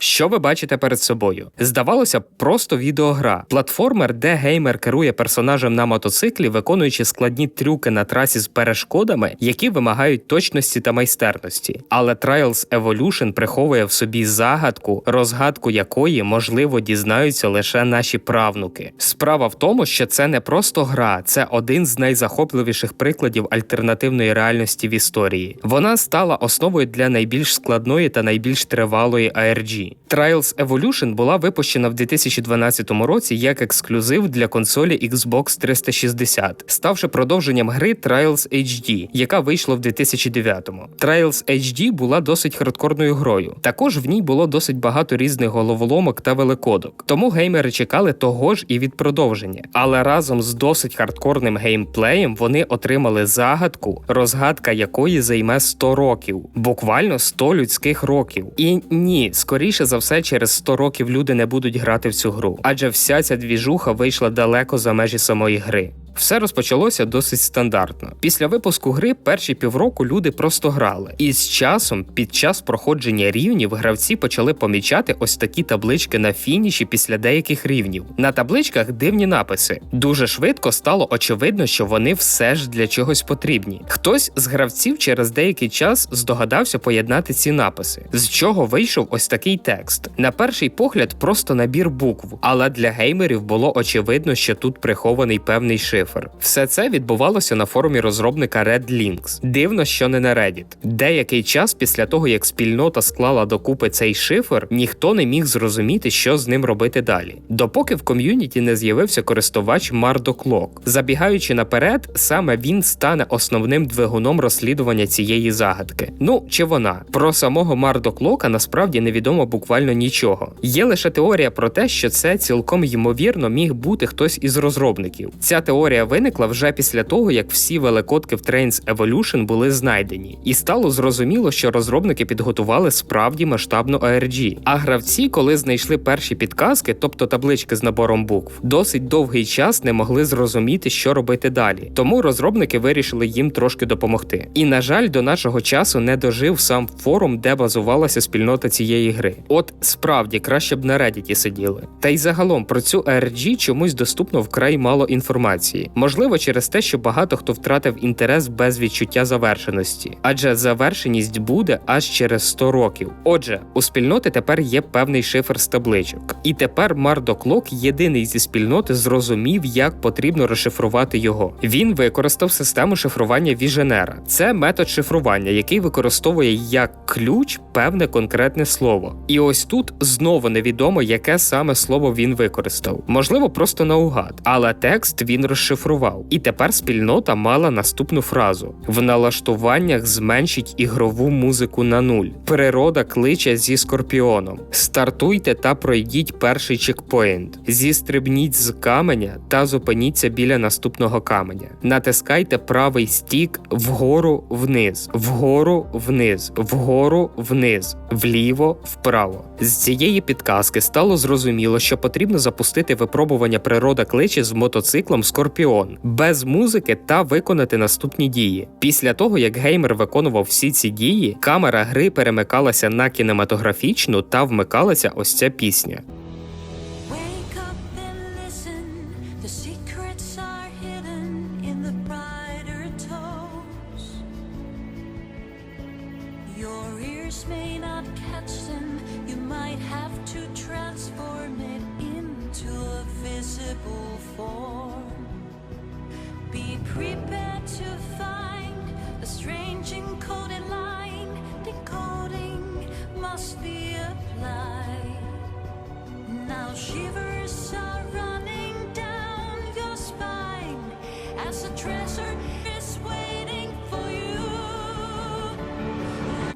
Що ви бачите перед собою? Здавалося просто відеогра. Платформер, де геймер керує персонажем на мотоциклі, виконуючи складні трюки на трасі з перешкодами, які вимагають точності та майстерності. Але Trials Evolution приховує в собі загадку, розгадку якої можливо дізнаються лише наші правнуки. Справа в тому, що це не просто гра, це один з найзахопливіших прикладів альтернативної реальності в історії. Вона стала основою для найбільш складної та найбільш тривалої ARG. Trials Evolution була випущена в 2012 році як ексклюзив для консолі Xbox 360, ставши продовженням гри Trials HD, яка вийшла в 2009-му. Trials HD була досить хардкорною грою. Також в ній було досить багато різних головоломок та великодок. Тому геймери чекали того ж і від продовження. Але разом з досить хардкорним геймплеєм вони отримали загадку, розгадка якої займе 100 років, буквально 100 людських років. І ні, скоріше за все, через 100 років люди не будуть грати в цю гру, адже вся ця двіжуха вийшла далеко за межі самої гри. Все розпочалося досить стандартно. Після випуску гри перші півроку люди просто грали, і з часом, під час проходження рівнів, гравці почали помічати ось такі таблички на фініші після деяких рівнів. На табличках дивні написи. Дуже швидко стало очевидно, що вони все ж для чогось потрібні. Хтось з гравців через деякий час здогадався поєднати ці написи, з чого вийшов ось такий текст. На перший погляд, просто набір букв, але для геймерів було очевидно, що тут прихований певний шифр. Все це відбувалося на форумі розробника Red Links. Дивно, що не на Reddit. Деякий час після того, як спільнота склала докупи цей шифр, ніхто не міг зрозуміти, що з ним робити далі. Допоки в ком'юніті не з'явився користувач Мардоклок. Забігаючи наперед, саме він стане основним двигуном розслідування цієї загадки. Ну чи вона про самого Мардоклока насправді невідомо буквально нічого. Є лише теорія про те, що це цілком ймовірно міг бути хтось із розробників. Ця теорія виникла вже після того, як всі великодки в Trains Evolution були знайдені, і стало зрозуміло, що розробники підготували справді масштабну ARG. А гравці, коли знайшли перші підказки, тобто таблички з набором букв, досить довгий час не могли зрозуміти, що робити далі. Тому розробники вирішили їм трошки допомогти. І на жаль, до нашого часу не дожив сам форум, де базувалася спільнота цієї гри. От справді краще б на Reddit сиділи. Та й загалом про цю ARG чомусь доступно вкрай мало інформації. Можливо, через те, що багато хто втратив інтерес без відчуття завершеності, адже завершеність буде аж через 100 років. Отже, у спільноти тепер є певний шифр з табличок, і тепер Мардоклок, єдиний зі спільноти, зрозумів, як потрібно розшифрувати його. Він використав систему шифрування Віженера. Це метод шифрування, який використовує як ключ певне конкретне слово. І ось тут знову невідомо, яке саме слово він використав. Можливо, просто наугад, але текст він розшифрував. І тепер спільнота мала наступну фразу: в налаштуваннях зменшіть ігрову музику на нуль. Природа кличе зі скорпіоном. Стартуйте та пройдіть перший чекпоінт. Зістрибніть з каменя та зупиніться біля наступного каменя. Натискайте правий стік вгору вниз, вгору вниз, вгору вниз, вліво, вправо. З цієї підказки стало зрозуміло, що потрібно запустити випробування природа кличе з мотоциклом Скорпіон без музики та виконати наступні дії. Після того, як геймер виконував всі ці дії, камера гри перемикалася на кінематографічну та вмикалася ось ця пісня.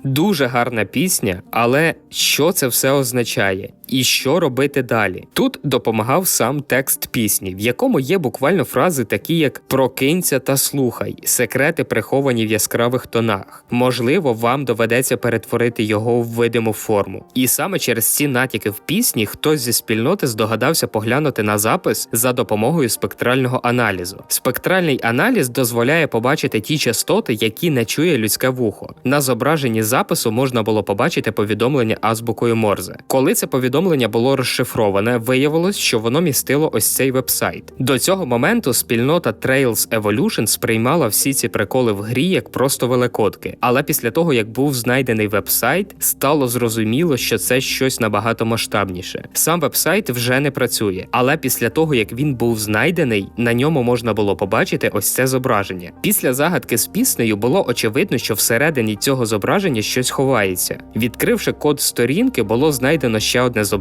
Дуже гарна пісня, але що це все означає? І що робити далі. Тут допомагав сам текст пісні, в якому є буквально фрази, такі як прокинься та слухай, секрети приховані в яскравих тонах. Можливо, вам доведеться перетворити його в видиму форму. І саме через ці натяки в пісні хтось зі спільноти здогадався поглянути на запис за допомогою спектрального аналізу. Спектральний аналіз дозволяє побачити ті частоти, які не чує людське вухо. На зображенні запису можна було побачити повідомлення азбукою Морзе. Коли це повідомлення було розшифроване, виявилось, що воно містило ось цей вебсайт. До цього моменту спільнота Trails Evolution сприймала всі ці приколи в грі як просто великодки. Але після того, як був знайдений вебсайт, стало зрозуміло, що це щось набагато масштабніше. Сам вебсайт вже не працює, але після того, як він був знайдений, на ньому можна було побачити ось це зображення. Після загадки з піснею було очевидно, що всередині цього зображення щось ховається. Відкривши код сторінки, було знайдено ще одне зображення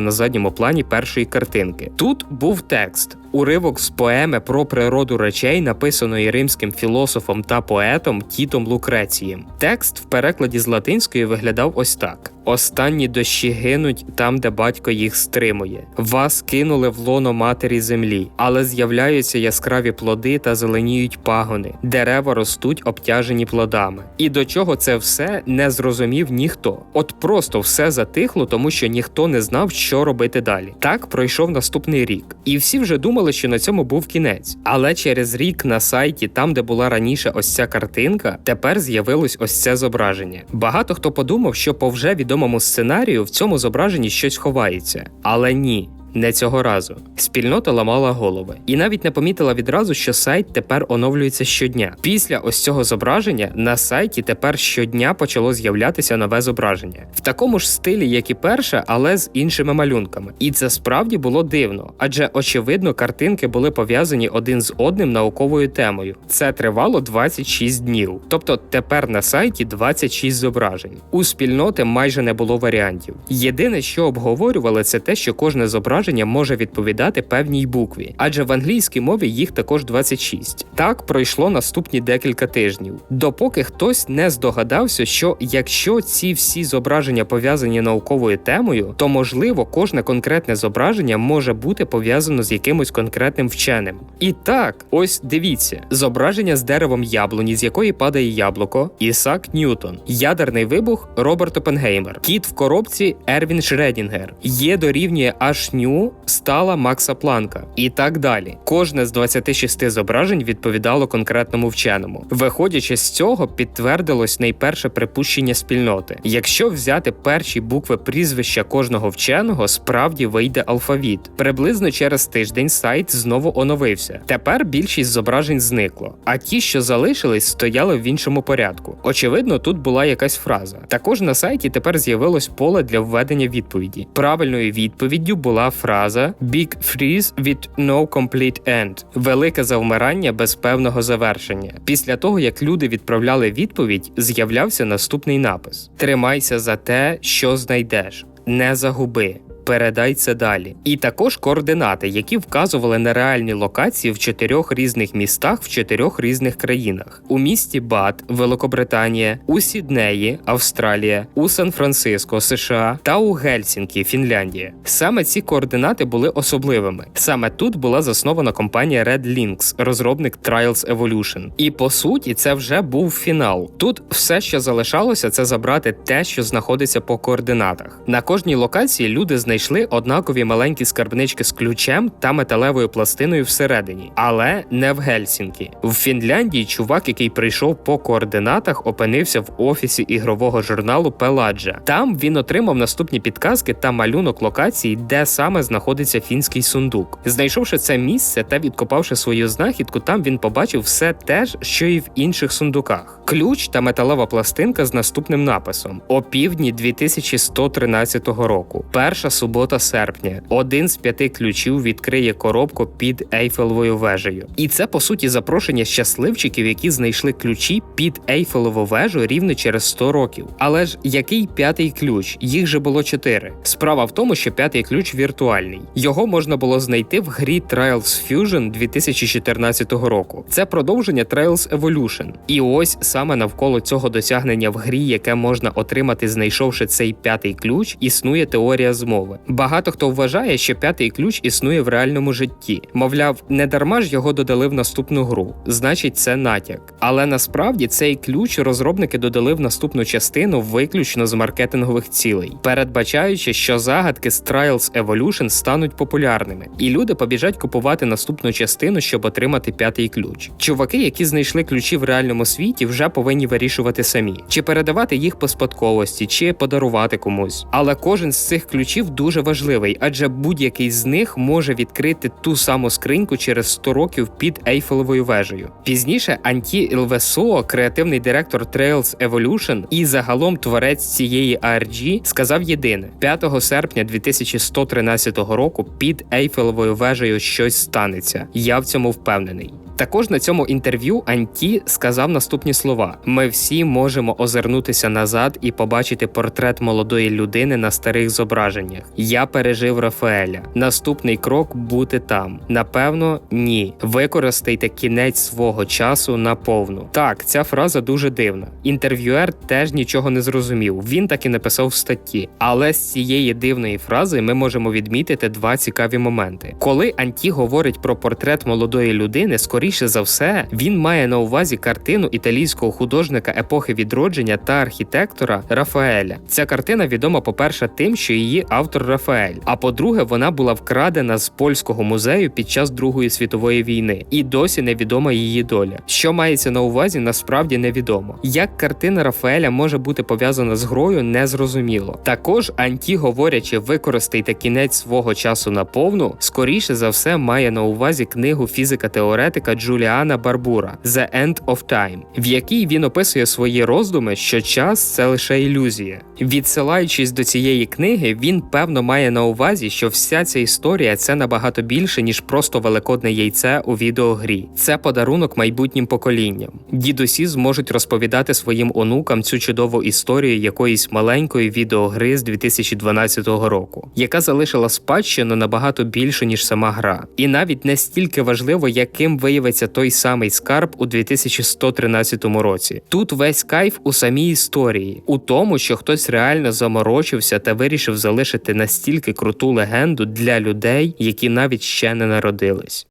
на задньому плані першої картинки. Тут був текст. Уривок з поеми про природу речей, написаної римським філософом та поетом Тітом Лукрецієм. Текст в перекладі з латинської виглядав ось так: Останні дощі гинуть там, де батько їх стримує. Вас кинули в лоно матері землі, але з'являються яскраві плоди та зеленіють пагони, дерева ростуть обтяжені плодами. І до чого це все не зрозумів ніхто. От просто все затихло, тому що ніхто не знав, що робити далі. Так пройшов наступний рік, і всі вже думали, що на цьому був кінець. Але через рік на сайті, там де була раніше ось ця картинка, тепер з'явилось ось це зображення. Багато хто подумав, що по вже відомому сценарію в цьому зображенні щось ховається, але ні. Не цього разу спільнота ламала голови і навіть не помітила відразу, що сайт тепер оновлюється щодня. Після ось цього зображення на сайті тепер щодня почало з'являтися нове зображення в такому ж стилі, як і перше, але з іншими малюнками. І це справді було дивно, адже очевидно, картинки були пов'язані один з одним науковою темою. Це тривало 26 днів. Тобто тепер на сайті 26 зображень. У спільноти майже не було варіантів. Єдине, що обговорювали, це те, що кожне зображення може відповідати певній букві, адже в англійській мові їх також 26. Так пройшло наступні декілька тижнів, допоки хтось не здогадався, що якщо ці всі зображення пов'язані науковою темою, то можливо кожне конкретне зображення може бути пов'язано з якимось конкретним вченим. І так, ось дивіться: зображення з деревом яблуні, з якої падає яблуко, Ісак Ньютон, ядерний вибух Роберт Опенгеймер, кіт в коробці Ервін Шредінгер, є дорівнює аж ню стала Макса Планка і так далі. Кожне з 26 зображень відповідало конкретному вченому. Виходячи з цього, підтвердилось найперше припущення спільноти. Якщо взяти перші букви прізвища кожного вченого, справді вийде алфавіт. Приблизно через тиждень сайт знову оновився. Тепер більшість зображень зникло, а ті, що залишились, стояли в іншому порядку. Очевидно, тут була якась фраза. Також на сайті тепер з'явилось поле для введення відповіді. Правильною відповіддю була фраза Big Freeze with no complete end – велике завмирання без певного завершення. Після того, як люди відправляли відповідь, з'являвся наступний напис: Тримайся за те, що знайдеш, не загуби. Передай це далі. І також координати, які вказували на реальні локації в чотирьох різних містах в чотирьох різних країнах: у місті Бат, Великобританія, у Сіднеї, Австралія, у Сан-Франциско, США та у Гельсінкі, Фінляндія. Саме ці координати були особливими. Саме тут була заснована компанія Red Links, розробник Trials Evolution. І по суті, це вже був фінал. Тут все, що залишалося, це забрати те, що знаходиться по координатах. На кожній локації люди знайшли однакові маленькі скарбнички з ключем та металевою пластиною всередині, але не в Гельсінкі. В Фінляндії чувак, який прийшов по координатах, опинився в офісі ігрового журналу Пеладжа. Там він отримав наступні підказки та малюнок локації, де саме знаходиться фінський сундук. Знайшовши це місце та відкопавши свою знахідку, там він побачив все те ж, що і в інших сундуках: ключ та металева пластинка з наступним написом: о півдні 2113 року. Перша субота серпня. Один з п'яти ключів відкриє коробку під Ейфелевою вежею. І це по суті запрошення щасливчиків, які знайшли ключі під Ейфелеву вежу рівно через 100 років. Але ж який п'ятий ключ? Їх же було чотири. Справа в тому, що п'ятий ключ віртуальний. Його можна було знайти в грі Trials Fusion 2014 року. Це продовження Trials Evolution. І ось саме навколо цього досягнення в грі, яке можна отримати, знайшовши цей п'ятий ключ, існує теорія змови. Айфелеве. Багато хто вважає, що п'ятий ключ існує в реальному житті. Мовляв, не дарма ж його додали в наступну гру, значить, це натяк. Але насправді цей ключ розробники додали в наступну частину виключно з маркетингових цілей, передбачаючи, що загадки з Trials Evolution стануть популярними, і люди побіжать купувати наступну частину, щоб отримати п'ятий ключ. Чуваки, які знайшли ключі в реальному світі, вже повинні вирішувати самі, чи передавати їх по спадковості, чи подарувати комусь. Але кожен з цих ключів дуже важливий, адже будь-який з них може відкрити ту саму скриньку через 100 років під Ейфелевою вежею. Пізніше Анті Ілвесоо, креативний директор Trails Evolution і загалом творець цієї ARG, сказав єдине: 5 серпня 2113 року під Ейфелевою вежею щось станеться. Я в цьому впевнений. Також на цьому інтерв'ю Анті сказав наступні слова: ми всі можемо озирнутися назад і побачити портрет молодої людини на старих зображеннях. Я пережив Рафаеля. Наступний крок бути там. Напевно, ні. Використайте кінець свого часу наповну. Так, ця фраза дуже дивна. Інтерв'юер теж нічого не зрозумів. Він так і написав в статті. Але з цієї дивної фрази ми можемо відмітити два цікаві моменти. Коли Анті говорить про портрет молодої людини, скоріше за все, він має на увазі картину італійського художника епохи відродження та архітектора Рафаеля. Ця картина відома, по-перше, тим, що її автор Рафаель. А по-друге, вона була вкрадена з польського музею під час Другої світової війни, і досі невідома її доля. Що мається на увазі, насправді невідомо. Як картина Рафаеля може бути пов'язана з грою, незрозуміло. Також Анті, говорячи, використайте кінець свого часу наповну, скоріше за все має на увазі книгу фізика-теоретика Джуліана Барбура «The End of Time», в якій він описує свої роздуми, що час це лише ілюзія. Відсилаючись до цієї книги, він певно має на увазі, що вся ця історія це набагато більше, ніж просто великодне яйце у відеогрі. Це подарунок майбутнім поколінням. Дідусі зможуть розповідати своїм онукам цю чудову історію якоїсь маленької відеогри з 2012 року, яка залишила спадщину набагато більше, ніж сама гра. І навіть не стільки важливо, яким виявиться той самий скарб у 2113 році. Тут весь кайф у самій історії, у тому, що хтось реально заморочився та вирішив залишити настільки круту легенду для людей, які навіть ще не народились.